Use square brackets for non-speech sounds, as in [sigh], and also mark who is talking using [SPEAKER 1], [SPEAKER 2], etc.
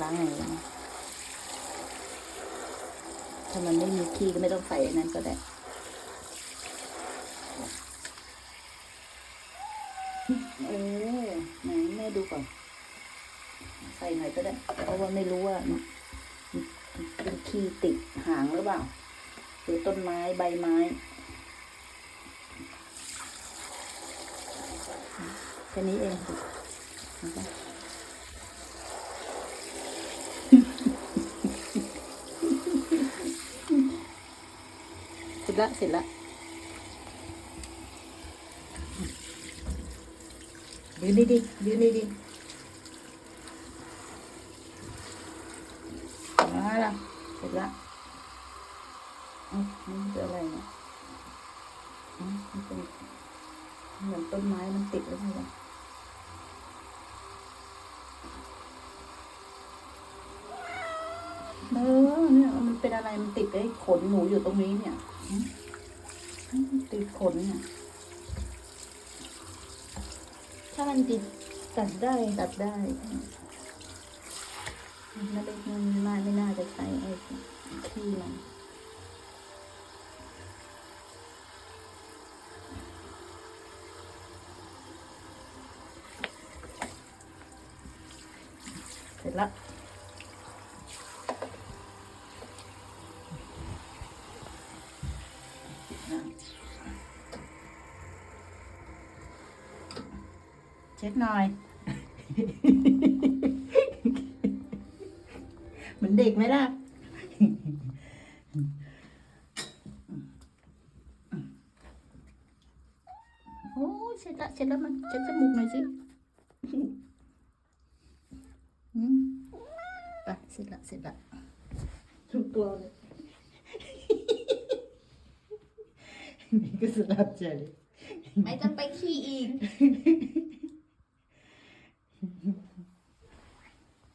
[SPEAKER 1] ล้างมือถ้ามันไม่มีขี้ก็ไม่ต้องใส่นั้นก็ได้เออไหนแม่ดูก่อน ใส่หน่อยก็ได้ เพราะว่าไม่รู้ว่ามันมันเป็นขี้ติดหางหรือเปล่า หรือต้นไม้ใบไม้แค่นี้เองนะเส ละเสร็จละยืนดีๆยืนดีๆมาละเสร็จละเอ้ามันเป็นอะไรเนี่ยอ๋อมันเป็นเหมือนต้นไม้มันติดหรือไงวะเออ อ เป็นอะไรมันติดไอ้ขนหนูอยู่ตรงนี้เนี่ยติดขนเนี่ย
[SPEAKER 2] ถ้ามันติดตัดได้
[SPEAKER 1] ตัดได้มันไม่ไมันไม่ไม่น่าจะใช้ไอ้ขี้มันเสร็จและเ chết nồi. [laughs] Mình điệt mới đó ôi chết đã chết lắm anh chết cái mục này chứ. [laughs] Ừ. à, xịt lại xịt lại. Chúng tôi สร็จละทุกตัวเลยนี่ก็สลับใจเลย
[SPEAKER 2] ไม่ต้องไปขี้อีก